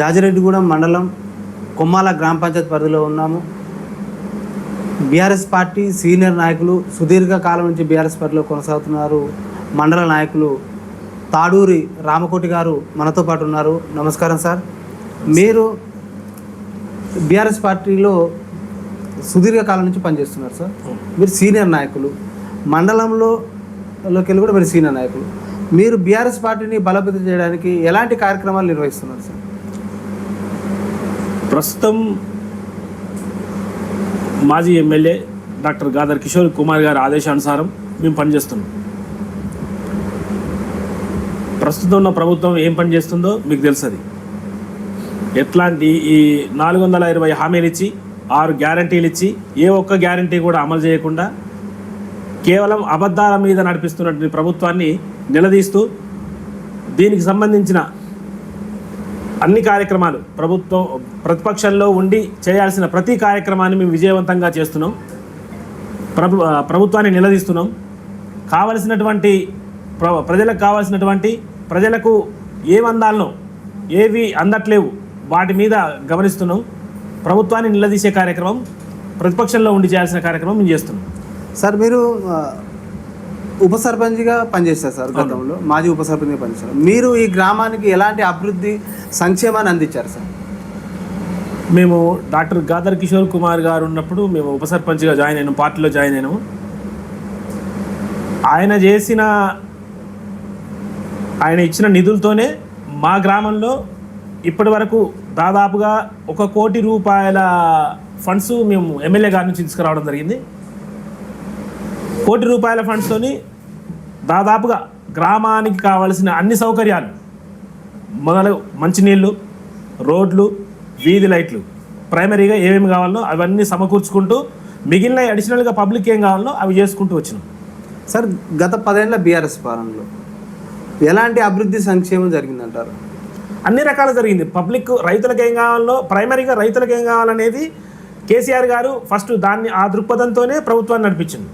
జాజిరెడ్డిగూడెం మండలం కొమ్మాల గ్రామ పంచాయత్ పరిధిలో ఉన్నాము. బీఆర్ఎస్ పార్టీ సీనియర్ నాయకులు సుదీర్ఘ కాలం నుంచి బీఆర్ఎస్ పార్టీలో కొనసాగుతున్నారు. మండల నాయకులు తాడూరి రామకోటి గారు మనతో పాటు ఉన్నారు. నమస్కారం సార్. మీరు బీఆర్ఎస్ పార్టీలో సుదీర్ఘ కాలం నుంచి పనిచేస్తున్నారు సార్. మీరు సీనియర్ నాయకులు. మండలంలో లోకి వెళ్ళి కూడా మీరు సీనియర్ నాయకులు. మీరు బీఆర్ఎస్ పార్టీని బలోపేతం చేయడానికి ఎలాంటి కార్యక్రమాలు నిర్వహిస్తున్నారు సార్? ప్రస్తుతం మాజీ ఎమ్మెల్యే డాక్టర్ గాదర్ కిషోర్ కుమార్ గారి ఆదేశానుసారం మేము పనిచేస్తున్నాం. ప్రస్తుతం ఉన్న ప్రభుత్వం ఏం పని చేస్తుందో మీకు తెలుసది. ఎట్లాంటి ఈ నాలుగు వందల ఇరవై హామీలు ఇచ్చి ఆరు గ్యారంటీలు ఇచ్చి ఏ ఒక్క గ్యారంటీ కూడా అమలు చేయకుండా కేవలం అబద్ధాల మీద నడిపిస్తున్నటువంటి ప్రభుత్వాన్ని నిలదీస్తూ దీనికి సంబంధించిన అన్ని కార్యక్రమాలు ప్రభుత్వం ప్రతిపక్షంలో ఉండి చేయాల్సిన ప్రతి కార్యక్రమాన్ని మేము విజయవంతంగా చేస్తున్నాం. ప్రభు ప్రభుత్వాన్ని నిలదీస్తున్నాం. కావలసినటువంటి ప్ర ప్రజలకు కావాల్సినటువంటి ప్రజలకు ఏమందాలనో ఏవి అందట్లేవు వాటి మీద గమనిస్తున్నాం. ప్రభుత్వాన్ని నిలదీసే కార్యక్రమం ప్రతిపక్షంలో ఉండి చేయాల్సిన కార్యక్రమం మేము చేస్తున్నాం. సార్ మీరు ఉప సర్పంచ్గా పనిచేస్తారు సార్ గతంలో. మాజీ ఉప సర్పంచ్గా పనిచేస్తారు. మీరు ఈ గ్రామానికి ఎలాంటి అభివృద్ధి సంక్షేమాన్ని అందించారు సార్? మేము డాక్టర్ గాదర్ కిషోర్ కుమార్ గారు ఉన్నప్పుడు మేము ఉప సర్పంచ్గా జాయిన్ అయినాం పార్టీలో జాయిన్ అయినాము. ఆయన చేసిన ఆయన ఇచ్చిన నిధులతోనే మా గ్రామంలో ఇప్పటి వరకు దాదాపుగా ఒక కోటి రూపాయల ఫండ్స్ మేము ఎమ్మెల్యే గారి నుంచి తీసుకురావడం జరిగింది. కోటి రూపాయల ఫండ్స్తోని దాదాపుగా గ్రామానికి కావలసిన అన్ని సౌకర్యాలు మొదలు మంచినీళ్ళు రోడ్లు వీధి లైట్లు ప్రైమరీగా ఏమేమి కావాలో అవన్నీ సమకూర్చుకుంటూ మిగిలిన అడిషనల్గా పబ్లిక్ ఏం కావాలో అవి చేసుకుంటూ వచ్చినాం. సార్ గత పదేళ్ళ బీఆర్ఎస్ పాలనలో ఎలాంటి అభివృద్ధి సంక్షేమం జరిగిందంటారు? అన్ని రకాలు జరిగింది. పబ్లిక్ రైతులకు ఏం కావాలో ప్రైమరీగా రైతులకు ఏం కావాలనేది కేసీఆర్ గారు ఫస్ట్ దాన్ని ఆ దృక్పథంతోనే ప్రభుత్వాన్ని నడిపించింది.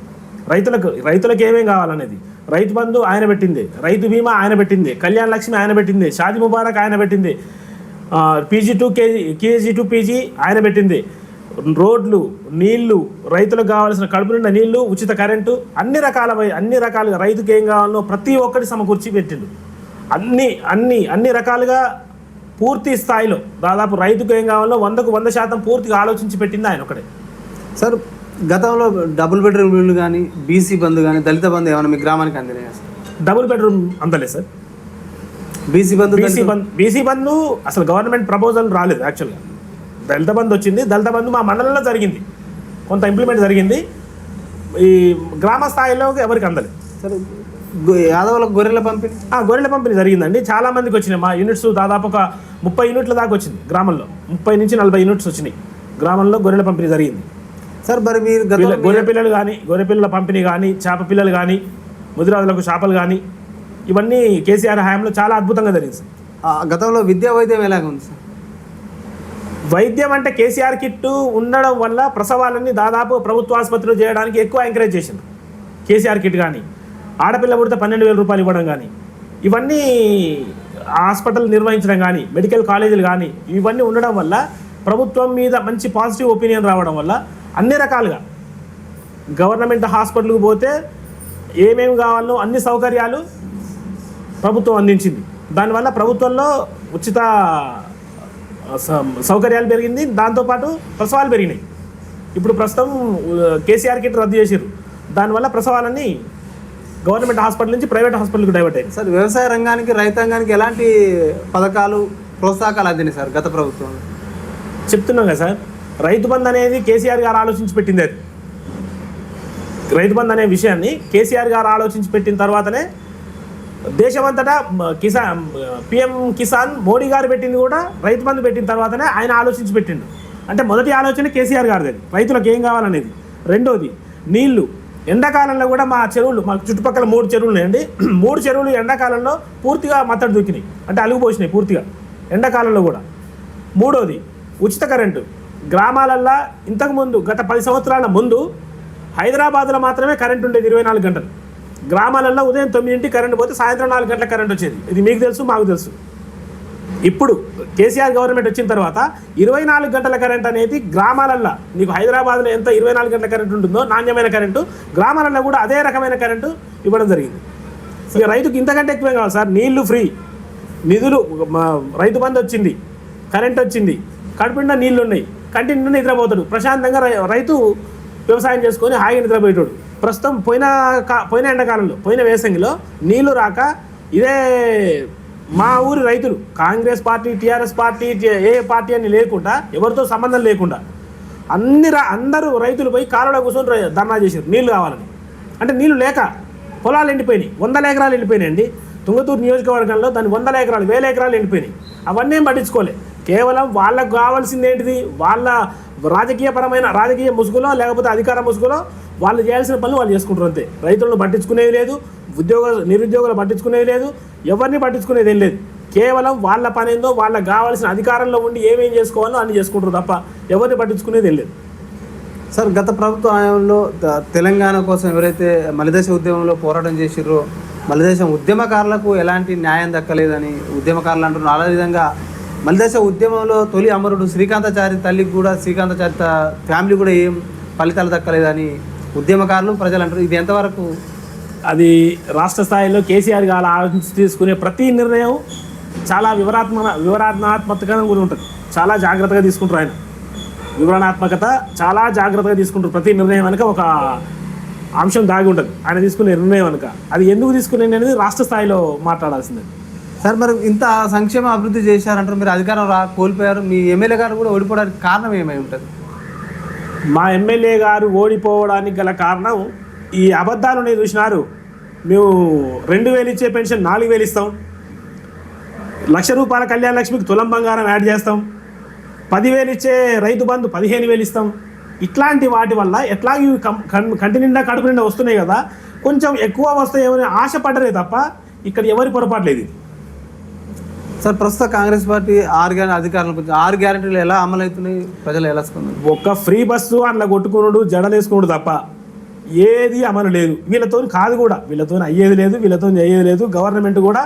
రైతులకు రైతులకు ఏమేం కావాలనేది? రైతు బంధు ఆయన పెట్టింది రైతు బీమా ఆయన పెట్టింది కళ్యాణ లక్ష్మి ఆయన పెట్టింది షాది ముబారక్ ఆయన పెట్టింది PG to KG KG to PG ఆయన పెట్టింది. రోడ్లు నీళ్ళు రైతులకు కావాల్సిన కడుపు నిండా నీళ్ళు ఉచిత కరెంటు అన్ని రకాల అన్ని రకాలుగా రైతుకి ఏం కావాలో ప్రతి ఒక్కటి సమకూర్చి పెట్టిండు. అన్ని అన్ని అన్ని రకాలుగా పూర్తి స్థాయిలో దాదాపు రైతుకు ఏం కావాలో వందకు వంద శాతం పూర్తిగా ఆలోచించి పెట్టింది ఆయన ఒకటే సార్ గతంలో డబుల్ బెడ్రూమ్ ఇల్లు కానీ బీసీ బంధు కానీ దళిత బంధు ఏమైనా మీ గ్రామానికి అందినాయా sir? Double bedroom అందలే sir. BC Bandhu BC Bandh BC Bandhu అసలు గవర్నమెంట్ ప్రపోజల్ రాలేదు యాక్చువల్గా దళిత బంధు వచ్చింది దళిత బంధు మా మండలంలో జరిగింది. కొంత ఇంప్లిమెంట్ జరిగింది. ఈ గ్రామ స్థాయిలో ఎవరికి అందలేదు సార్ యాదవులకు గొర్రెల పంపిణీ? ఆ, గొర్రెల పంపిణీ జరిగిందండి. చాలా మందికి వచ్చినాయి. మా యూనిట్స్ దాదాపు ఒక ముప్పై యూనిట్ల దాకా వచ్చింది గ్రామంలో. ముప్పై నుంచి నలభై యూనిట్స్ వచ్చినాయి. గ్రామంలో గొర్రెల పంపిణీ జరిగింది. సార్ మరి మీరు గొర్రె పిల్లలు కానీ గొర్రె పిల్లల పంపిణీ కానీ చేప పిల్లలు కానీ ముదిరాజులకు చేపలు కానీ ఇవన్నీ కేసీఆర్ హయాంలో చాలా అద్భుతంగా జరిగింది సార్. గతంలో విద్యా వైద్యం ఎలాగ ఉంది సార్ వైద్యం అంటే కేసీఆర్ కిట్టు ఉండడం వల్ల ప్రసవాలన్నీ దాదాపు ప్రభుత్వ ఆసుపత్రిలో చేయడానికి ఎక్కువ ఎంకరేజ్ చేసింది కేసీఆర్ కిట్ కానీ ఆడపిల్ల పుడితే పన్నెండు వేల రూపాయలు ఇవ్వడం కానీ ఇవన్నీ హాస్పిటల్ నిర్వహించడం కానీ మెడికల్ కాలేజీలు కానీ ఇవన్నీ ఉండడం వల్ల ప్రభుత్వం మీద మంచి పాజిటివ్ ఒపీనియన్ రావడం వల్ల అన్ని రకాలుగా. గవర్నమెంట్ హాస్పిటల్కి పోతే ఏమేమి కావాలో అన్ని సౌకర్యాలు ప్రభుత్వం అందించింది. దానివల్ల ప్రభుత్వంలో ఉచిత స- సౌకర్యాలు పెరిగింది. దాంతోపాటు ప్రసవాలు పెరిగినాయి. ఇప్పుడు ప్రస్తుతం కేసీఆర్ కిట్ రద్దు చేసారు దానివల్ల ప్రసవాలన్నీ గవర్నమెంట్ హాస్పిటల్ నుంచి ప్రైవేట్ హాస్పిటల్కి డైవర్ట్ అయ్యింది సార్ వ్యవసాయ రంగానికి రైతాంగానికి ఎలాంటి పథకాలు ప్రోత్సాహకాలు అందినాయి సార్ గత ప్రభుత్వం చెప్తున్నాం కదా సార్ రైతు బంద్ అనేది కేసీఆర్ గారు ఆలోచించి పెట్టింది అది. రైతు బంద్ అనే విషయాన్ని కేసీఆర్ గారు ఆలోచించి పెట్టిన తర్వాతనే దేశమంతటా కిసాన్ పిఎం కిసాన్ మోడీ గారు పెట్టింది కూడా రైతు బంధు పెట్టిన తర్వాతనే ఆయన ఆలోచించి పెట్టిండు. అంటే మొదటి ఆలోచన కేసీఆర్ గారిది. రైతులకు ఏం కావాలనేది. రెండోది నీళ్ళు. ఎండాకాలంలో కూడా మా చెరువులు మా చుట్టుపక్కల మూడు చెరువులు ఉన్నాయండి. మూడు చెరువులు ఎండాకాలంలో పూర్తిగా మత్తడి దొక్కినాయి అంటే అలుగుపోసినాయి పూర్తిగా. ఎండాకాలంలో కూడా. మూడోది ఉచిత కరెంటు. గ్రామాలల్లో ఇంతకుముందు గత పది సంవత్సరాల ముందు హైదరాబాద్లో మాత్రమే కరెంట్ ఉండేది ఇరవై నాలుగు గంటలు. గ్రామాలలో ఉదయం తొమ్మిదింటికి కరెంట్ పోతే సాయంత్రం నాలుగు గంటల కరెంట్ వచ్చేది. ఇది మీకు తెలుసు మాకు తెలుసు. ఇప్పుడు కేసీఆర్ గవర్నమెంట్ వచ్చిన తర్వాత ఇరవై నాలుగు గంటల కరెంట్ అనేది గ్రామాలల్లో నీకు హైదరాబాద్లో ఎంత ఇరవై నాలుగు గంటల కరెంట్ ఉంటుందో నాణ్యమైన కరెంటు గ్రామాలలో కూడా అదే రకమైన కరెంటు ఇవ్వడం జరిగింది. ఇక రైతుకు ఇంతకంటే ఎక్కువే కావాలి సార్? నీళ్ళు ఫ్రీ. నిధులు రైతు బంధు వచ్చింది కరెంట్ వచ్చింది కడుపుండా నీళ్ళు ఉన్నాయి కంటిన్యూ నిద్రపోతాడు. ప్రశాంతంగా రై- రైతు వ్యవసాయం చేసుకొని హాయిగా నిద్రపోయేటాడు. ప్రస్తుతం పోయిన కా పోయిన ఎండాకాలంలో పోయిన వేసంగిలో నీళ్ళు రాక ఇదే మా ఊరి రైతులు కాంగ్రెస్ పార్టీ టీఆర్ఎస్ పార్టీ ఏ పార్టీ అని లేకుండా ఎవరితో సంబంధం లేకుండా అన్ని రా అందరూ రైతులు పోయి కాలువలో కూర్చొని రై- ధర్నా చేశారు. నీళ్ళు కావాలని. అంటే నీళ్ళు లేక పొలాలు ఎండిపోయినాయి. వందల ఎకరాలు ఎండిపోయినాయండి. తుంగతూరు నియోజకవర్గంలో దాని వందల ఎకరాలు వేల ఎకరాలు ఎండిపోయినాయి. అవన్నీ పట్టించుకోలే. కేవలం వాళ్ళకు కావాల్సింది ఏంటిది? వాళ్ళ రాజకీయపరమైన రాజకీయ ముసుగులో లేకపోతే అధికార ముసుగులో వాళ్ళు చేయాల్సిన పనులు వాళ్ళు చేసుకుంటారు అంతే. రైతులను పట్టించుకునేది లేదు ఉద్యోగ నిరుద్యోగులు పట్టించుకునేది లేదు ఎవరిని పట్టించుకునేది ఏం లేదు. కేవలం వాళ్ళ పని ఏందో వాళ్ళకి కావాల్సిన అధికారంలో ఉండి ఏమేం చేసుకోవాలో అన్ని చేసుకుంటారు తప్ప ఎవరిని పట్టించుకునేది ఏం లేదు. సార్ గత ప్రభుత్వ హయాంలో తెలంగాణ కోసం ఎవరైతే మలిదేశ ఉద్యమంలో పోరాటం చేసిర్రో మలిదేశం ఉద్యమకారులకు ఎలాంటి న్యాయం దక్కలేదని ఉద్యమకారులు అంటున్నారు. అదేవిధంగా మలిదేశ ఉద్యమంలో తొలి అమరుడు శ్రీకాంతాచారి తల్లికి కూడా శ్రీకాంతాచారి ఫ్యామిలీ కూడా ఏం ఫలితాలు దక్కలేదని ఉద్యమకారులు ప్రజలు అంటారు. ఇది ఎంతవరకు? అది రాష్ట్ర స్థాయిలో కేసీఆర్ గారు ఆలోచించి తీసుకునే ప్రతి నిర్ణయం చాలా వివరాత్మక వివరణాత్మకంగా కూడా ఉంటుంది. చాలా జాగ్రత్తగా తీసుకుంటారు ఆయన. వివరణాత్మకత చాలా జాగ్రత్తగా తీసుకుంటారు. ప్రతి నిర్ణయం వెనుక ఒక అంశం దాగి ఉంటుంది. ఆయన తీసుకునే నిర్ణయం వెనుక. అది ఎందుకు తీసుకునే అనేది రాష్ట్ర స్థాయిలో మాట్లాడాల్సిందే. సార్ మరి ఇంత సంక్షేమ అభివృద్ధి చేశారంటారు మీరు అధికారం రా కోల్పోయారు మీ ఎమ్మెల్యే గారు కూడా ఓడిపోవడానికి కారణం ఏమై ఉంటుంది? మా ఎమ్మెల్యే గారు ఓడిపోవడానికి గల కారణం ఈ అబద్ధాలు నేను చూసినారు. మేము రెండు వేలు ఇచ్చే పెన్షన్ నాలుగు వేలు ఇస్తాం. లక్ష రూపాయల కళ్యాణ లక్ష్మికి తులం బంగారం యాడ్ చేస్తాం. పదివేలు ఇచ్చే రైతు బంధు పదిహేను వేలు ఇస్తాం. ఇట్లాంటి వాటి వల్ల ఎట్లా ఇవి కం- కంటి నిండా కడుపు నిండా వస్తున్నాయి కదా. కొంచెం ఎక్కువ వస్తాయేమని ఆశపడరే తప్ప ఇక్కడ ఎవరి పొరపాటు లేదు. సార్ ప్రస్తుత కాంగ్రెస్ పార్టీ ఆరు గ్యారెంటీ అధికారులకు వచ్చి ఆరు గ్యారెంటీలు ఎలా అమలవుతున్నాయి? ప్రజలు ఎలా ఒక్క ఫ్రీ బస్సు అందులో కొట్టుకునుడు జడలేసుకునుడు తప్ప ఏది అమలు లేదు. వీళ్ళతో కాదు కూడా. వీళ్ళతో అయ్యేది లేదు వీళ్ళతో అయ్యేది లేదు. గవర్నమెంట్ కూడా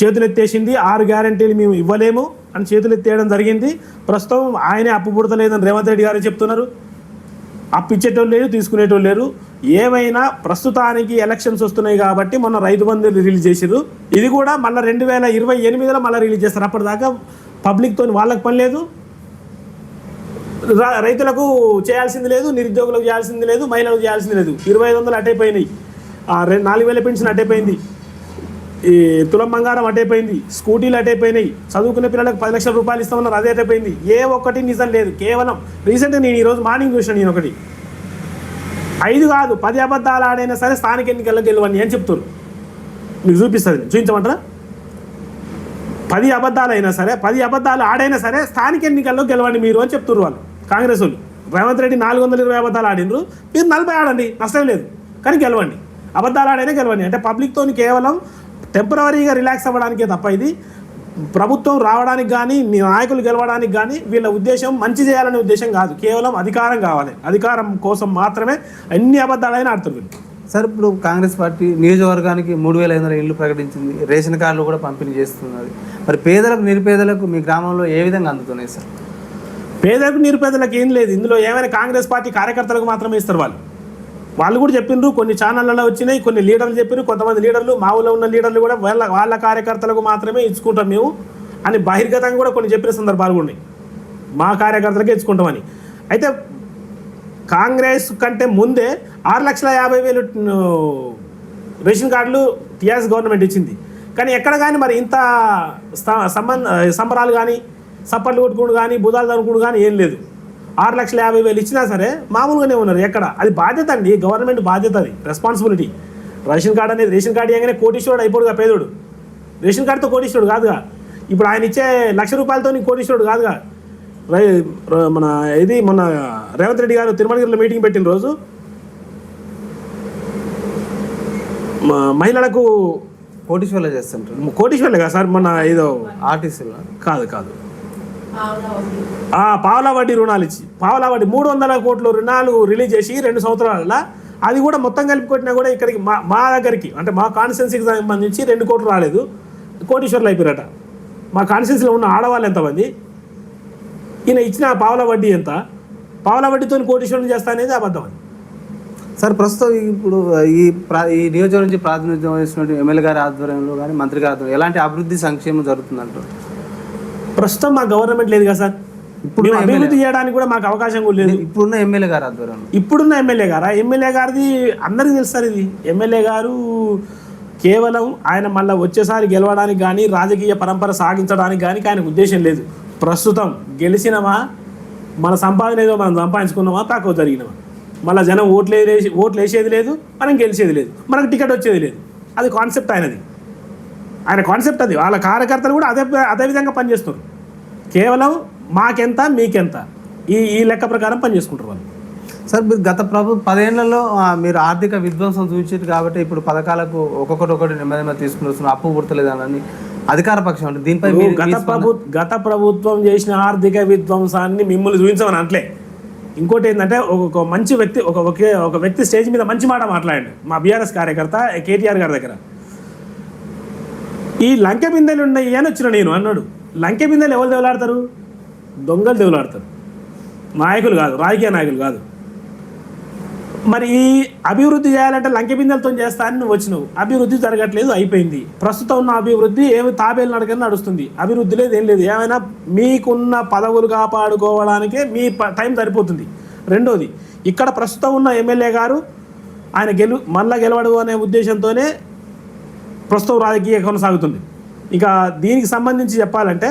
చేతులెత్తేసింది ఆరు గ్యారంటీలు మేము ఇవ్వలేము అని చేతులెత్తేయడం జరిగింది. ప్రస్తుతం ఆయనే అప్పు పుడతలేదని రేవంత్ రెడ్డి గారు చెప్తున్నారు. అప్పిచ్చేటోళ్ళు లేరు తీసుకునేటోళ్ళు లేరు. ఏమైనా ప్రస్తుతానికి ఎలక్షన్స్ వస్తున్నాయి కాబట్టి మొన్న రైతు బంధు రిలీజ్ చేసారు ఇది కూడా మళ్ళీ రెండు వేల ఇరవై ఎనిమిదిలో మళ్ళీ రిలీజ్ చేస్తారు. అప్పటిదాకా పబ్లిక్తో వాళ్ళకి పని లేదు. రైతులకు చేయాల్సింది లేదు నిరుద్యోగులకు చేయాల్సింది లేదు మహిళలకు చేయాల్సింది లేదు. ఇరవై ఐదు వందలు అటైపోయినాయి. రెండు నాలుగు వేల పెన్షన్ అటైపోయింది. ఈ తులం బంగారం అటైపోయింది స్కూటీలు అటైపోయినాయి చదువుకునే పిల్లలకు పది లక్షల రూపాయలు ఇస్తామన్నారు అదే అటైపోయింది. ఏ ఒక్కటి నిజం లేదు. కేవలం రీసెంట్గా నేను ఈరోజు మార్నింగ్ చూసాను నేను ఒకటి. ఐదు కాదు పది అబద్ధాలు ఆడైనా సరే స్థానిక ఎన్నికల్లో గెలవండి అని చెప్తున్నారు. మీకు చూపిస్తుంది చూపించమంటారా? పది అబద్ధాలు అయినా సరే పది అబద్ధాలు ఆడైనా సరే స్థానిక ఎన్నికల్లో గెలవండి మీరు అని చెప్తున్నారు వాళ్ళు కాంగ్రెస్ వాళ్ళు. రేవంత్ రెడ్డి నాలుగు వందల ఇరవై అబద్ధాలు ఆడినరు మీరు నలభై ఆడండి నష్టం లేదు. కానీ గెలవండి. అబద్ధాలు ఆడైనా గెలవండి. అంటే పబ్లిక్తో కేవలం టెంపరీగా రిలాక్స్ అవ్వడానికే తప్ప ఇది ప్రభుత్వం రావడానికి కానీ నాయకులు గెలవడానికి కానీ వీళ్ళ ఉద్దేశం మంచి చేయాలనే ఉద్దేశం కాదు. కేవలం అధికారం కావాలి. అధికారం కోసం మాత్రమే అన్ని అబద్ధాలైనా వీళ్ళు. సార్ ఇప్పుడు కాంగ్రెస్ పార్టీ నియోజకవర్గానికి మూడు వేల ఐదు వందల ఇల్లు ప్రకటించింది. రేషన్ కార్డులు కూడా పంపిణీ చేస్తున్నది. మరి పేదలకు నిరుపేదలకు మీ గ్రామంలో ఏ విధంగా అందుతున్నాయి సార్? పేదలకు నిరుపేదలకు ఏం లేదు. ఇందులో ఏమైనా కాంగ్రెస్ పార్టీ కార్యకర్తలకు మాత్రమే ఇస్తారు వాళ్ళు. వాళ్ళు కూడా చెప్పిండ్రు కొన్ని ఛానళ్ళలో వచ్చినాయి కొన్ని లీడర్లు చెప్పారు కొంతమంది లీడర్లు మా ఊళ్ళో ఉన్న లీడర్లు కూడా వాళ్ళ వాళ్ళ కార్యకర్తలకు మాత్రమే ఇచ్చుకుంటాం మేము. అని బహిర్గతంగా కూడా కొన్ని చెప్పిన సందర్భాలు కూడా ఉన్నాయి. మా కార్యకర్తలకే ఇచ్చుకుంటామని. అయితే కాంగ్రెస్ కంటే ముందే ఆరు లక్షల యాభై వేలు రేషన్ కార్డులు టీఆర్ఎస్ గవర్నమెంట్ ఇచ్చింది. కానీ ఎక్కడ కానీ మరి ఇంత సంబంధ సంబరాలు కానీ సప్పట్లు కొట్టుకుడు కానీ బుధాలు తనుకుడు కానీ ఏం లేదు. ఆరు లక్షల యాభై వేలు ఇచ్చినా సరే మామూలుగానే ఉన్నారు. ఎక్కడ? అది బాధ్యత అండి. గవర్నమెంట్ బాధ్యత అది. రెస్పాన్సిబిలిటీ రేషన్ కార్డు అనేది రేషన్ కార్డు ఇవ్వగానే కోటీశ్వరుడు అయిపోడుగా పేదోడు. రేషన్ కార్డుతో కోటీశ్వరుడు కాదుగా ఇప్పుడు ఆయన ఇచ్చే లక్ష రూపాయలతో నీకు కోటీశ్వరుడు కాదుగా మన ఇది మొన్న రేవంత్ రెడ్డి గారు తిరుమలగిరిలో మీటింగ్ పెట్టిన రోజు మహిళలకు కోటీశ్వర్లు చేస్తుంటారు. కోటీశ్వర్లే కదా సార్? మొన్న ఏదో ఆర్టీసీలో. కాదు కాదు. పావలా వడ్డీ రుణాలు ఇచ్చి. పావలా వడ్డీ మూడు వందల కోట్ల రుణాలు రిలీజ్ చేసి రెండు సంవత్సరాల అది కూడా మొత్తం కలిపి కొట్టినా కూడా ఇక్కడికి మా మా దగ్గరికి అంటే మా కాన్స్టిట్యున్సీకి సంబంధించి రెండు కోట్లు రాలేదు. కోటీశ్వర్లు అయిపోయారట. మా కాన్స్టిట్యూన్సీలో ఉన్న ఆడవాళ్ళు ఎంతమంది? ఈయన ఇచ్చిన పావుల వడ్డీ ఎంత? పావుల వడ్డీతో కోటీశ్వరం చేస్తా అనేది అబద్ధం అది. సార్ ప్రస్తుతం ఇప్పుడు ఈ ప్రా ఈ నియోజకవర్గం నుంచి ప్రాతినిధ్యం వహిస్తున్న ఎమ్మెల్యే గారి ఆధ్వర్యంలో కానీ మంత్రి గారి ఆధ్వర్యంలో ఎలాంటి అభివృద్ధి సంక్షేమం జరుగుతుందంటారు? ప్రస్తుతం మా గవర్నమెంట్ లేదు కదా సార్. ఇప్పుడు అభివృద్ధి చేయడానికి కూడా మాకు అవకాశం కూడా లేదు. ఇప్పుడున్న ఎమ్మెల్యే గారి ఆధ్వర్యంలో. ఇప్పుడున్న ఎమ్మెల్యే గారా? ఎమ్మెల్యే గారిది అందరికీ తెలుస్తారు ఇది. ఎమ్మెల్యే గారు కేవలం ఆయన మళ్ళీ వచ్చేసారి గెలవడానికి కానీ రాజకీయ పరంపర సాగించడానికి కానీ ఆయనకు ఉద్దేశం లేదు. ప్రస్తుతం గెలిచినమా? మన సంపాదన ఏదో మనం సంపాదించుకున్నామా? తక్కువ జరిగినమా? మళ్ళీ జనం ఓట్లు వేసి ఓట్లు వేసేది లేదు మనం గెలిచేది లేదు. మనకు టికెట్ వచ్చేది లేదు. అది కాన్సెప్ట్ ఆయనది. ఆయన కాన్సెప్ట్ అది. వాళ్ళ కార్యకర్తలు కూడా అదే అదే విధంగా పనిచేస్తారు. కేవలం మాకెంత మీకెంత. ఈ ఈ లెక్క ప్రకారం పనిచేసుకుంటారు వాళ్ళు. సార్ మీరు గత ప్రభు పదేళ్ళలో మీరు ఆర్థిక విధ్వంసం చూపించారు కాబట్టి ఇప్పుడు పథకాలకు ఒక్కొక్కటి ఒకటి నెమ్మది నెమ్మది తీసుకుని వస్తున్నారు. అప్పు పుడతలేదని అధికార పక్షం అంటే దీనిపై గత ప్రభు గత ప్రభుత్వం చేసిన ఆర్థిక విధ్వంసాన్ని మిమ్మల్ని చూపించమని అంటలే ఇంకోటి ఏంటంటే ఒక- ఒక మంచి వ్యక్తి ఒక ఒకే ఒక వ్యక్తి స్టేజ్ మీద మంచి మాట మాట్లాడండి. మా బీఆర్ఎస్ కార్యకర్త కేటీఆర్ గారి దగ్గర. ఈ లంకె బిందెలు ఉన్నాయి అని వచ్చిన నేను అన్నాడు. లంకె బిందెలు ఎవరు దేవులాడతారు దొంగలు దేవులాడతారు నాయకులు కాదు రాజకీయ నాయకులు కాదు. మరి ఈ అభివృద్ధి చేయాలంటే లంకె బిందెలతో చేస్తా అని నువ్వు వచ్చినావు. అభివృద్ధి జరగట్లేదు అయిపోయింది. ప్రస్తుతం ఉన్న అభివృద్ధి ఏమి తాబేలు నడకని నడుస్తుంది. అభివృద్ధి లేదు ఏం లేదు. ఏమైనా మీకున్న పదవులు కాపాడుకోవడానికే మీ ప- టైం సరిపోతుంది. రెండోది ఇక్కడ ప్రస్తుతం ఉన్న ఎమ్మెల్యే గారు ఆయన గెలు మళ్ళా గెలవడు అనే ఉద్దేశంతోనే ప్రస్తుతం రాజకీయ కొనసాగుతుంది ఇక దీనికి సంబంధించి చెప్పాలంటే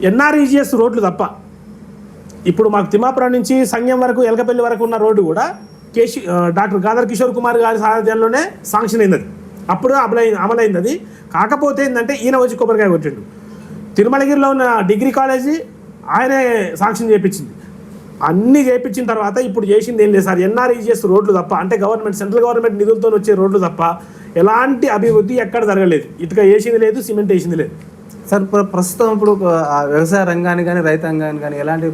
ఎన్ఆర్ఈజిఎస్ రోడ్లు తప్ప ఇప్పుడు మాకు తిమ్మాపురం నుంచి సంఘం వరకు ఎలకపల్లి వరకు ఉన్న రోడ్డు కూడా కేశి డాక్టర్ గాదర్ కిషోర్ కుమార్ గారి సారథ్యంలోనే శాంక్షన్ అయింది అది అప్పుడు అమలై అమలైంది అది కాకపోతే ఏంటంటే ఈయన వచ్చి కొబ్బరికాయ కొట్టిండు. తిరుమలగిరిలో ఉన్న డిగ్రీ కాలేజీ ఆయనే శాంక్షన్ చేయించింది అన్నీ చేయించిన తర్వాత ఇప్పుడు చేసింది ఏం లేదు సార్. ఎన్ఆర్ఈజిఎస్ రోడ్లు తప్ప అంటే గవర్నమెంట్ సెంట్రల్ గవర్నమెంట్ నిధులతో వచ్చే రోడ్లు తప్ప ఎలాంటి అభివృద్ధి ఎక్కడ జరగలేదు. ఇటుక వేసింది లేదు సిమెంట్ వేసింది లేదు. సార్ ప్ర- ప్రస్తుతం ఇప్పుడు వ్యవసాయ రంగానికి కానీ రైతాంగానికి కానీ ఎలాంటి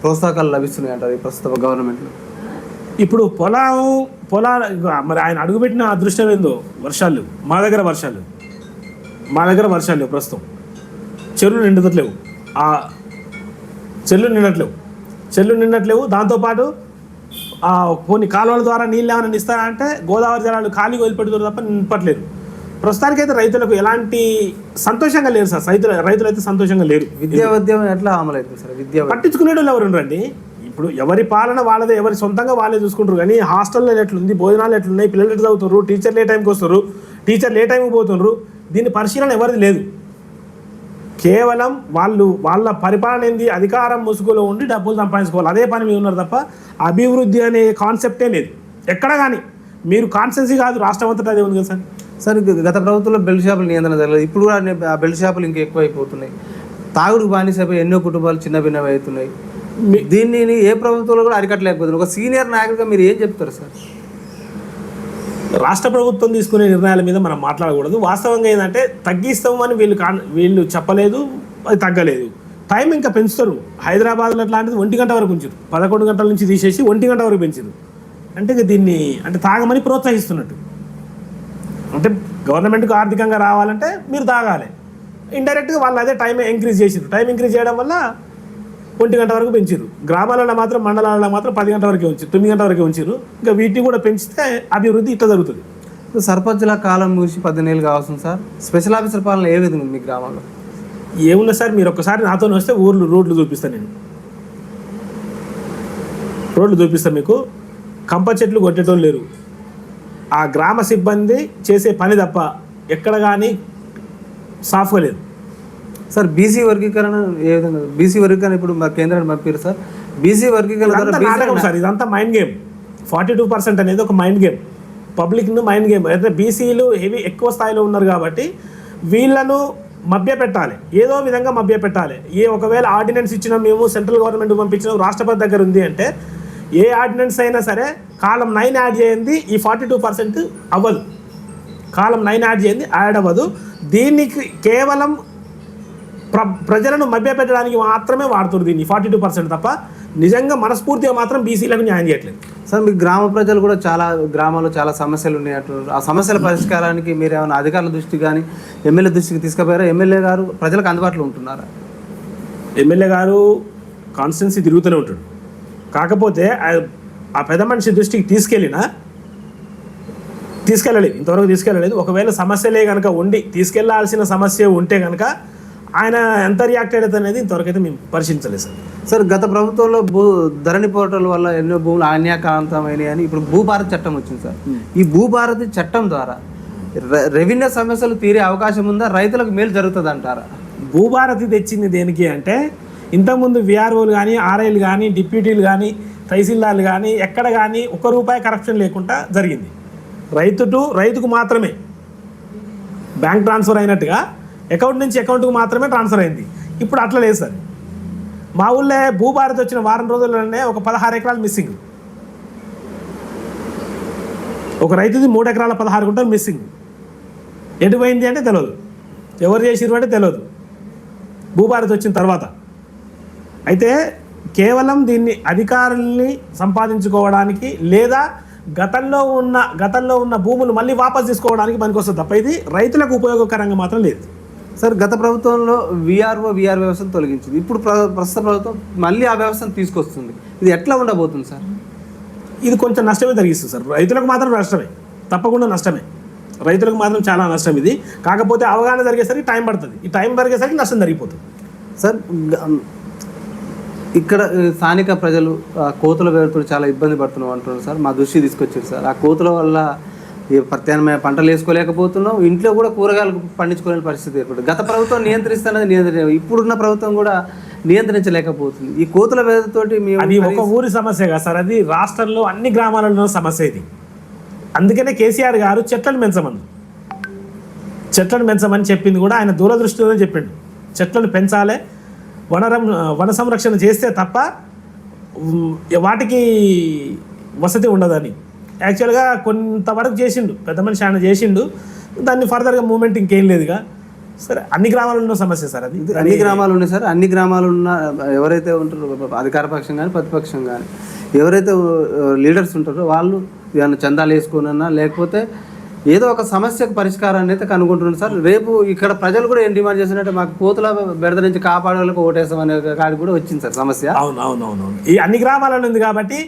ప్రోత్సాహకాలు లభిస్తున్నాయి అంటారు ప్రస్తుత గవర్నమెంట్లో ఇప్పుడు పొలం పొలాల మరి ఆయన అడుగుపెట్టిన అదృష్టం ఏందో వర్షాలు మా దగ్గర వర్షాలు. మా దగ్గర వర్షాలు లేవు ప్రస్తుతం. చెరువులు నిండట్లేవు ఆ చెల్లు నిండట్లేవు చెల్లు నిండట్లేవు దాంతోపాటు ఆ కొన్ని కాలువల ద్వారా నీళ్ళు ఏమైనా ఇస్తారంటే గోదావరి జలాలు ఖాళీ వదిలిపెడుతున్నారు తప్ప నింపట్లేదు. ప్రస్తుతానికైతే రైతులకు ఎలాంటి సంతోషంగా లేరు సార్. రైతులు రైతులు అయితే సంతోషంగా లేరు. విద్యా ఉద్యమం ఎట్లా అమలవుతుంది సార్? విద్యా పట్టించుకునే వాళ్ళు ఎవరు రండి ఇప్పుడు ఎవరి పాలన వాళ్ళదే ఎవరి సొంతంగా వాళ్ళే చూసుకుంటారు. కానీ హాస్టల్లో ఎట్లుంది భోజనాలు ఎట్లున్నాయి పిల్లలు ఎట్లా చదువుతారు టీచర్లు ఏ టైంకి వస్తారు టీచర్లు ఏ టైంకి పోతున్నారు దీని పరిశీలన ఎవరిది లేదు. కేవలం వాళ్ళు వాళ్ళ పరిపాలన ఏంది? అధికారం ముసుగులో ఉండి డబ్బులు సంపాదించుకోవాలి. అదే పని మీద ఉన్నారు తప్ప అభివృద్ధి అనే కాన్సెప్టే లేదు. ఎక్కడ కానీ. మీరు కాన్స్టెన్సీ కాదు రాష్ట్రం అంతటా అదే ఉంది కదా సార్? సార్ గత ప్రభుత్వంలో బెల్ట్ షాపుల నియంత్రణ జరగలేదు. ఇప్పుడు కూడా ఆ బెల్ట్ షాపులు ఇంకా ఎక్కువైపోతున్నాయి. తాగుడుకు బానిసైపోయి ఎన్నో కుటుంబాలు చిన్న భిన్నవి అవుతున్నాయి. దీన్ని ఏ ప్రభుత్వంలో కూడా అరికట్టలేకపోతుంది ఒక సీనియర్ నాయకుడిగా మీరు ఏం చెప్తారు సార్? రాష్ట్ర ప్రభుత్వం తీసుకునే నిర్ణయాల మీద మనం మాట్లాడకూడదు. వాస్తవంగా ఏంటంటే తగ్గిస్తామని వీళ్ళు కా వీళ్ళు చెప్పలేదు అది తగ్గలేదు. టైం ఇంకా పెంచుతారు. హైదరాబాద్లో అట్లాంటిది ఒంటి గంట వరకు ఉంచారు. పదకొండు గంటల నుంచి తీసేసి ఒంటి గంట వరకు పెంచారు. అంటే దీన్ని అంటే తాగమని ప్రోత్సహిస్తున్నట్టు. అంటే గవర్నమెంట్కు ఆర్థికంగా రావాలంటే మీరు తాగాలి. ఇండైరెక్ట్గా వాళ్ళు అదే టైం ఇంక్రీజ్ చేసారు టైం ఇంక్రీజ్ చేయడం వల్ల ఒంటి గంట వరకు పెంచారు గ్రామాలలో మాత్రం మండలాలలో మాత్రం పది గంటల వరకే ఉంచారు తొమ్మిది గంటల వరకే ఉంచారు ఇంకా వీటిని కూడా పెంచితే అభివృద్ధి ఇట్లా జరుగుతుంది. సర్పంచుల కాలం ముగిసి పద్దెనిమిది కావాల్సింది సార్. స్పెషల్ ఆఫీసర్ పాలన ఏ విధంగా మీ గ్రామంలో? ఏమున్నా సార్ మీరు ఒక్కసారి నాతో వస్తే ఊర్లు రోడ్లు చూపిస్తాను నేను. రోడ్లు చూపిస్తాను మీకు. కంప చెట్లు కొట్టేటోళ్ళు లేరు. ఆ గ్రామ సిబ్బంది చేసే పని తప్ప ఎక్కడ కానీ సాఫ్గా లేదు. సార్ బీసీ వర్గీకరణ ఏ విధంగా? బీసీ వర్గీకరణ ఇప్పుడు మా కేంద్రాన్ని పంపారు సార్. బీసీ వర్గీకరణ సార్ ఇదంతా mind game forty two percent అనేది ఒక మైండ్ గేమ్ పబ్లిక్ను మైండ్ గేమ్ అయితే బీసీలు హెవీ ఎక్కువ స్థాయిలో ఉన్నారు కాబట్టి వీళ్ళను మభ్య పెట్టాలి ఏదో విధంగా మభ్య పెట్టాలి ఏ ఒకవేళ ఆర్డినెన్స్ ఇచ్చిన మేము సెంట్రల్ గవర్నమెంట్ పంపించిన రాష్ట్రపతి దగ్గర ఉంది అంటే ఏ ఆర్డినెన్స్ అయినా సరే కాలం నైన్ యాడ్ చేయండి ఈ ఫార్టీ టూ పర్సెంట్ అవ్వదు. కాలం నైన్ యాడ్ చేయండి యాడ్ అవ్వదు. దీనికి కేవలం ప్ర ప్రజలను మభ్యపెట్టడానికి మాత్రమే వాడుతున్నారు దీన్ని ఫార్టీ టూ పర్సెంట్ తప్ప. నిజంగా మనస్ఫూర్తిగా మాత్రం బీసీలకు న్యాయం చేయట్లేదు. సార్ మీ గ్రామ ప్రజలు కూడా చాలా గ్రామాల్లో చాలా సమస్యలు ఉన్నాయి అంటున్నారు ఆ సమస్యల పరిష్కారానికి మీరు ఏమైనా అధికారుల దృష్టికి కానీ ఎమ్మెల్యే దృష్టికి తీసుకుపోయారా? ఎమ్మెల్యే గారు ప్రజలకు అందుబాటులో ఉంటున్నారా? ఎమ్మెల్యే గారు కాన్స్టిట్యున్సీ తిరుగుతూనే ఉంటాడు. కాకపోతే ఆ- ఆ పెద్ద మనిషి దృష్టికి తీసుకెళ్ళినా తీసుకెళ్ళలేదు. ఇంతవరకు తీసుకెళ్ళలేదు. ఒకవేళ సమస్యలే కనుక ఉండి తీసుకెళ్ళాల్సిన సమస్య ఉంటే కనుక ఆయన ఎంత రియాక్ట్ అయ్యేది అనేది ఇంతవరకు అయితే మేము పరిశీలించలేదు సార్. సార్ గత ప్రభుత్వంలో భూ ధరణి పోర్టల్ వల్ల ఎన్నో భూములు అన్యాకాంతమైనవి అని ఇప్పుడు భూభారత్ చట్టం వచ్చింది సార్. ఈ భూభారతి చట్టం ద్వారా రె- రెవెన్యూ సమస్యలు తీరే అవకాశం ఉందా? రైతులకు మేలు జరుగుతుంది అంటారా? భూభారతి తెచ్చింది దేనికి అంటే ఇంతకుముందు విఆర్ఓలు కానీ ఆర్ఐలు కానీ డిప్యూటీలు కానీ తహసీల్దార్లు కానీ ఎక్కడ కానీ ఒక్క రూపాయి కరప్షన్ లేకుండా జరిగింది. రైతు టు రైతుకు మాత్రమే. బ్యాంక్ ట్రాన్స్ఫర్ అయినట్టుగా అకౌంట్ నుంచి అకౌంట్కు మాత్రమే ట్రాన్స్ఫర్ అయింది. ఇప్పుడు అట్లా లేదు సార్. మా ఊళ్ళో భూభారత్ వచ్చిన వారం రోజుల్లోనే ఒక పదహారు ఎకరాలు మిస్సింగ్. ఒక రైతుది మూడు ఎకరాల పదహారు గుంటలు మిస్సింగ్. ఎటు పోయింది అంటే తెలియదు ఎవరు చేసిరు అంటే తెలియదు భూభారత్ వచ్చిన తర్వాత. అయితే కేవలం దీన్ని అధికారుల్ని సంపాదించుకోవడానికి లేదా గతంలో ఉన్న గతంలో ఉన్న భూములు మళ్ళీ వాపస్ తీసుకోవడానికి పనికొస్తుంది తప్ప ఇది రైతులకు ఉపయోగకరంగా మాత్రం లేదు. సార్ గత ప్రభుత్వంలో విఆర్ఓ విఆర్ వ్యవస్థను తొలగించింది. ఇప్పుడు ప్ర- ప్రస్తుత ప్రభుత్వం మళ్ళీ ఆ వ్యవస్థను తీసుకొస్తుంది. ఇది ఎట్లా ఉండబోతుంది సార్? ఇది కొంచెం నష్టమే జరిగిస్తుంది సార్. రైతులకు మాత్రం నష్టమే. తప్పకుండా నష్టమే. రైతులకు మాత్రం చాలా నష్టం ఇది. కాకపోతే అవగాహన జరిగేసరికి టైం పడుతుంది. ఈ టైం జరిగేసరికి నష్టం జరిగిపోతుంది. సార్ ఇక్కడ స్థానిక ప్రజలు ఆ, కోతుల వేరుతో చాలా ఇబ్బంది పడుతున్నాం అంటున్నారు సార్. మా దృష్టి తీసుకొచ్చారు సార్. ఆ కోతుల వల్ల ప్రత్యామ్నాయ పంటలు వేసుకోలేకపోతున్నాం. ఇంట్లో కూడా కూరగాయలు పండించుకోలేని పరిస్థితి ఏర్పడింది. గత ప్రభుత్వం నియంత్రిస్తున్నది నియంత్రణ ఇప్పుడున్న ప్రభుత్వం కూడా నియంత్రించలేకపోతుంది. ఈ కోతుల వేదతోటి మేము అది ఒక ఊరి సమస్య కాదు సార్. అది రాష్ట్రంలో అన్ని గ్రామాలలో సమస్య ఇది. అందుకనే కేసీఆర్ గారు చెట్లను పెంచమని చెట్లను పెంచమని చెప్పింది కూడా ఆయన దూరదృష్టిలోనే చెప్పిండు. చెట్లను పెంచాలి. వనరం వన సంరక్షణ చేస్తే తప్ప వాటికి వసతి ఉండదని. యాక్చువల్గా కొంతవరకు చేసిండు పెద్ద మనిషి ఆయన చేసిండు దాన్ని ఫర్దర్గా మూమెంట్ ఇంకేం లేదుగా. సరే అన్ని గ్రామాలలో ఉన్న సమస్య సార్ అది. అన్ని గ్రామాలు ఉన్నాయి సార్. అన్ని గ్రామాలు ఉన్న ఎవరైతే ఉంటారో అధికార పక్షం కానీ ప్రతిపక్షం కానీ ఎవరైతే లీడర్స్ ఉంటారో వాళ్ళు ఏమైనా చందాలు వేసుకోనన్నా లేకపోతే ఏదో ఒక సమస్యకు పరిష్కారాన్ని అయితే కనుగొంటున్నారు సార్. రేపు ఇక్కడ ప్రజలు కూడా ఏం డిమాండ్ చేస్తున్నట్టే మాకు కోతుల బెడద నుంచి కాపాడే వాళ్ళకి ఓటేస్తామనే కాడికి కూడా వచ్చింది సార్ సమస్య. అవును అవును అవును అవును. ఈ అన్ని గ్రామాలలో ఉంది కాబట్టి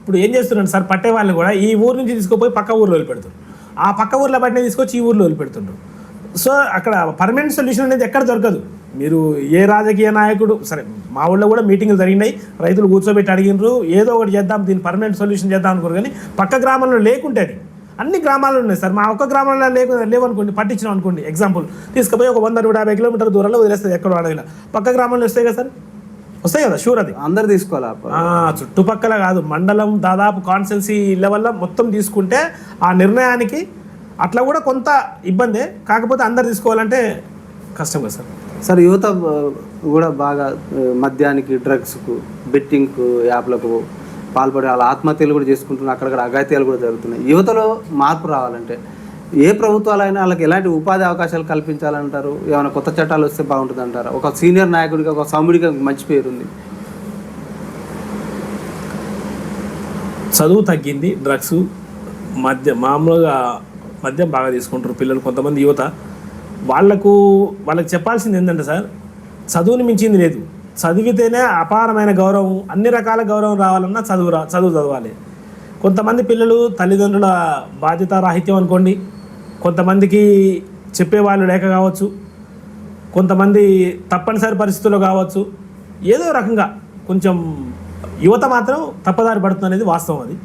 ఇప్పుడు ఏం చేస్తున్నాడు సార్? పట్టే వాళ్ళని కూడా ఈ ఊరు నుంచి తీసుకుపోయి పక్క ఊర్లో వదిలిపెడుతున్నారు ఆ పక్క ఊర్లో పట్టిన తీసుకొచ్చి ఈ ఊర్లో వదిలిపెడుతుండ్రు సో అక్కడ పర్మనెంట్ సొల్యూషన్ అనేది ఎక్కడ దొరకదు. మీరు ఏ రాజకీయ నాయకుడు సరే మా ఊళ్ళో కూడా మీటింగ్లు జరిగినాయి. రైతులు కూర్చోబెట్టి అడిగినారు. ఏదో ఒకటి చేద్దాం దీన్ని పర్మనెంట్ సొల్యూషన్ చేద్దాం అనుకోరు కానీ పక్క గ్రామంలో లేకుంటే అది. అన్ని గ్రామాలు ఉన్నాయి సార్. మా ఒక్క గ్రామంలో లేకు లేవనుకోండి పట్టించినాం అనుకోండి. ఎగ్జాంపుల్ తీసుకుపోయి ఒక వంద నూట యాభై కిలోమీటర్ దూరంలో వదిలేస్తుంది ఎక్కడ అడగినా పక్క గ్రామంలో వస్తాయి కదా సార్? వస్తాయి కదా షూర్ అది. అందరు తీసుకోవాలి చుట్టుపక్కల కాదు మండలం దాదాపు కాన్స్టెన్సీ లెవెల్లో మొత్తం తీసుకుంటే ఆ నిర్ణయానికి అట్లా కూడా కొంత ఇబ్బందే. కాకపోతే అందరు తీసుకోవాలంటే కష్టం కదా సార్. సార్ యువత కూడా బాగా మద్యానికి డ్రగ్స్కు బెట్టింగ్కు యాప్లకు పాల్పడి వాళ్ళ ఆత్మహత్యలు కూడా చేసుకుంటున్నారు. అక్కడక్కడ అఘాయిత్యాలు కూడా జరుగుతున్నాయి. యువతలో మార్పు రావాలంటే ఏ ప్రభుత్వాలైనా వాళ్ళకి ఎలాంటి ఉపాధి అవకాశాలు కల్పించాలంటారు? ఏమైనా కొత్త చట్టాలు వస్తే బాగుంటుంది అంటారు ఒక సీనియర్ నాయకుడిగా ఒక సౌముడిగా మంచి పేరుంది. చదువు తగ్గింది డ్రగ్స్ మద్య మామూలుగా మద్యం బాగా తీసుకుంటారు పిల్లలు కొంతమంది యువత. వాళ్ళకు వాళ్ళకి చెప్పాల్సింది ఏంటంటే సార్ చదువుని మించింది లేదు. చదివితేనే అపారమైన గౌరవం అన్ని రకాల గౌరవం రావాలన్నా చదువు రా చదువు చదవాలి. కొంతమంది పిల్లలు తల్లిదండ్రుల బాధ్యత రాహిత్యం అనుకోండి కొంతమందికి చెప్పేవాళ్ళు లేక కావచ్చు కొంతమంది తప్పనిసరి పరిస్థితుల్లో కావచ్చు ఏదో రకంగా కొంచెం యువత మాత్రం తప్పదారి పడుతుంది అనేది వాస్తవం అది.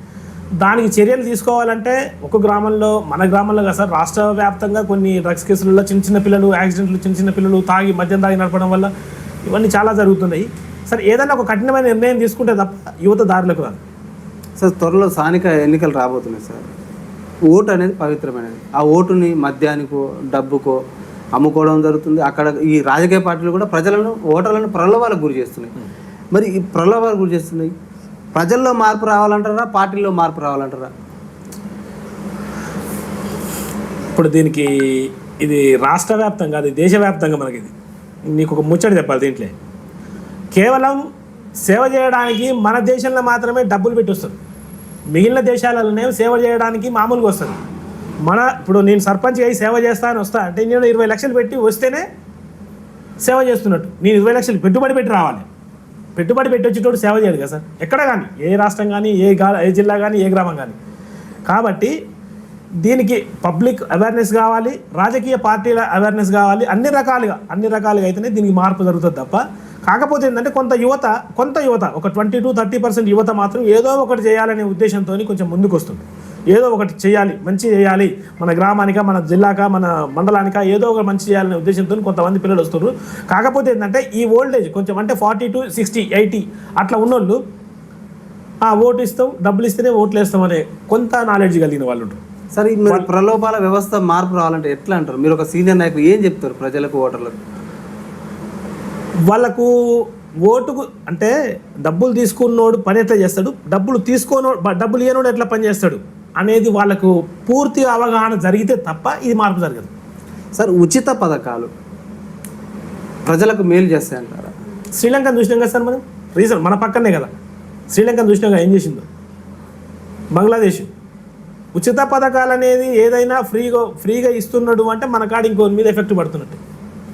దానికి చర్యలు తీసుకోవాలంటే ఒక గ్రామంలో మన గ్రామంలో కాదు సార్ రాష్ట్ర వ్యాప్తంగా కొన్ని డ్రగ్స్ కేసులలో చిన్న చిన్న పిల్లలు యాక్సిడెంట్లు చిన్న చిన్న పిల్లలు తాగి మద్యం తాగి నడపడం వల్ల ఇవన్నీ చాలా జరుగుతున్నాయి. సరే ఏదైనా ఒక కఠినమైన నిర్ణయం తీసుకుంటే తప్ప యువత దారిలోకి రాదు. సార్ త్వరలో స్థానిక ఎన్నికలు రాబోతున్నాయి సార్. ఓటు అనేది పవిత్రమైనది. ఆ ఓటుని మద్యానికో డబ్బుకో అమ్ముకోవడం జరుగుతుంది. అక్కడ ఈ రాజకీయ పార్టీలు కూడా ప్రజలను ఓటర్లను ప్రలోభాలకు గురి చేస్తున్నాయి. మరి ఈ ప్రలోభాలకు గురి చేస్తున్నాయి. ప్రజల్లో మార్పు రావాలంటారా? పార్టీల్లో మార్పు రావాలంటారా? ఇప్పుడు దీనికి ఇది రాష్ట్ర వ్యాప్తంగా అది దేశవ్యాప్తంగా మనకి ఇది నీకు ఒక ముచ్చట చెప్పాలి దీంట్లో. కేవలం సేవ చేయడానికి మన దేశంలో మాత్రమే డబ్బులు పెట్టి వస్తారు. మిగిలిన దేశాలలోనే సేవ చేయడానికి మామూలుగా వస్తుంది. మన ఇప్పుడు నేను సర్పంచ్ అయ్యి సేవ చేస్తా అని వస్తా అంటే నేను ఇరవై లక్షలు పెట్టి వస్తేనే సేవ చేస్తున్నట్టు. నేను ఇరవై లక్షలు పెట్టుబడి పెట్టి రావాలి. పెట్టుబడి పెట్టి వచ్చేటోడు సేవ చేయదు కదా సార్. ఎక్కడ కానీ ఏ రాష్ట్రం కానీ ఏ గా ఏ జిల్లా కానీ ఏ గ్రామం కానీ. కాబట్టి దీనికి పబ్లిక్ అవేర్నెస్ కావాలి రాజకీయ పార్టీల అవేర్నెస్ కావాలి అన్ని రకాలుగా అన్ని రకాలుగా అయితేనే దీనికి మార్పు జరుగుతుంది తప్ప. కాకపోతే ఏంటంటే కొంత యువత కొంత యువత ఒక ట్వంటీ టు థర్టీ పర్సెంట్ యువత మాత్రం ఏదో ఒకటి చేయాలనే ఉద్దేశంతో కొంచెం ముందుకు వస్తుంది ఏదో ఒకటి చేయాలి మంచి చేయాలి. మన గ్రామానిక మన జిల్లాక మన మండలానిక ఏదో ఒక మంచి చేయాలనే ఉద్దేశంతో కొంతమంది పిల్లలు వస్తున్నారు. కాకపోతే ఏంటంటే ఈ ఓల్డేజ్ కొంచెం అంటే ఫార్టీ టు సిక్స్టీ ఎయిటీ అట్లా ఉన్నోళ్ళు ఓటు ఇస్తాం డబ్బులు ఇస్తేనే ఓట్లు వేస్తాం అనే కొంత నాలెడ్జ్ కలిగిన వాళ్ళు ఉంటారు సార్ మీరు ప్రలోభాల వ్యవస్థ మార్పు రావాలంటే ఎట్లా అంటారు? మీరు ఒక సీనియర్ నాయకులు ఏం చెప్తారు ప్రజలకు ఓటర్లకు? వాళ్ళకు ఓటుకు అంటే డబ్బులు తీసుకున్నోడు పని ఎట్లా చేస్తాడు? డబ్బులు తీసుకోనో డబ్బులు ఇవ్వనోడు ఎట్లా పని చేస్తాడు? అనేది వాళ్ళకు పూర్తి అవగాహన జరిగితే తప్ప ఇది మార్పు జరగదు. సార్ ఉచిత పథకాలు ప్రజలకు మేలు చేస్తాయంటారా? శ్రీలంకను చూసినాం కదా సార్ మనం? రీజన్ మన పక్కనే కదా. శ్రీలంకను చూసినాం కదా ఏం చేసిందో? బంగ్లాదేశ్. ఉచిత పథకాలు అనేది ఏదైనా ఫ్రీగా ఫ్రీగా ఇస్తున్నాడు అంటే మన కాడ ఇంకో మీద ఎఫెక్ట్ పడుతున్నట్టు.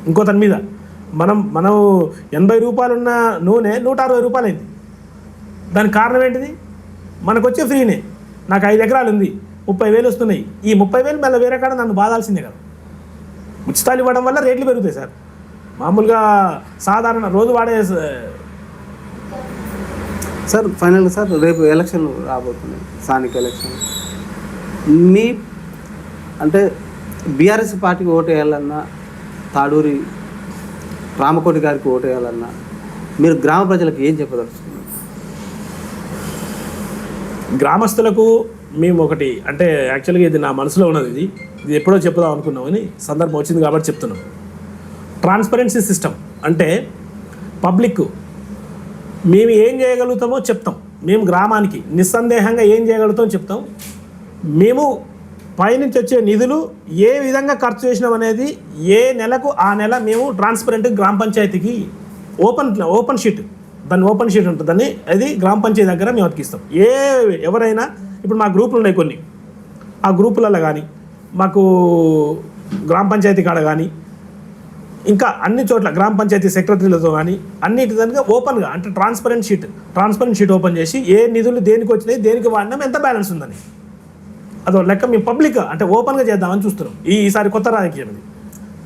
ఇంకో తన మీద. మనం మనం ఎనభై రూపాయలున్న నూనె నూట అరవై రూపాయలు అయింది దానికి కారణం ఏంటిది? మనకు వచ్చే ఫ్రీనే. నాకు ఐదు ఎకరాలు ఉంది ముప్పై వేలు వస్తున్నాయి. ఈ ముప్పై వేలు మళ్ళీ వేరే కాడ నన్ను బాధాల్సిందే కదా. ఉచితాలు ఇవ్వడం వల్ల రేట్లు పెరుగుతాయి సార్. మామూలుగా సాధారణ రోజు వాడే సార్ ఫైనల్గా సార్ రేపు ఎలక్షన్లు రాబోతున్నాయి. స్థానిక ఎలక్షన్. మీ అంటే బీఆర్ఎస్ పార్టీకి ఓటు వేయాలన్నా తాడూరి రామకోటి గారికి ఓటు వేయాలన్నా మీరు గ్రామ ప్రజలకు ఏం చెప్పదలుచుకున్నారు? గ్రామస్తులకు మేము ఒకటి అంటే యాక్చువల్గా ఇది నా మనసులో ఉన్నది ఇది. ఇది ఎప్పుడో చెప్పుదాం అనుకున్నామని సందర్భం వచ్చింది కాబట్టి చెప్తున్నాం. ట్రాన్స్పరెన్సీ సిస్టమ్ అంటే పబ్లిక్ మేము ఏం చేయగలుగుతామో చెప్తాం. మేము గ్రామానికి నిస్సందేహంగా ఏం చేయగలుగుతామో చెప్తాం. మేము పైనుంచి వచ్చే నిధులు ఏ విధంగా ఖర్చు చేసినాం అనేది ఏ నెలకు ఆ నెల మేము ట్రాన్స్పరెంట్ గ్రామ పంచాయతీకి ఓపెన్ ఓపెన్ షీట్ దాన్ని ఓపెన్ షీట్ ఉంటుందని అది గ్రామ పంచాయతీ దగ్గర మేము అతికిస్తాం. ఏ ఎవరైనా ఇప్పుడు మా గ్రూపులు ఉన్నాయి కొన్ని. ఆ గ్రూపులలో కానీ మాకు గ్రామ పంచాయతీ కాడ కానీ ఇంకా అన్ని చోట్ల గ్రామ పంచాయతీ సెక్రటరీలతో కానీ అన్నిటి దానిగా ఓపెన్గా అంటే transparent sheet transparent sheet open చేసి ఏ నిధులు దేనికి వచ్చినాయి దేనికి వాడినాం ఎంత బ్యాలెన్స్ ఉందని. అదో లెక్క మేము పబ్లిక్ అంటే ఓపెన్గా చేద్దామని చూస్తున్నాం. ఈసారి కొత్త రాజకీయం ఇది.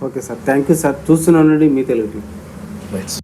Okay sir thank you sir. చూస్తున్నానండి మీ తెలుగు. రైట్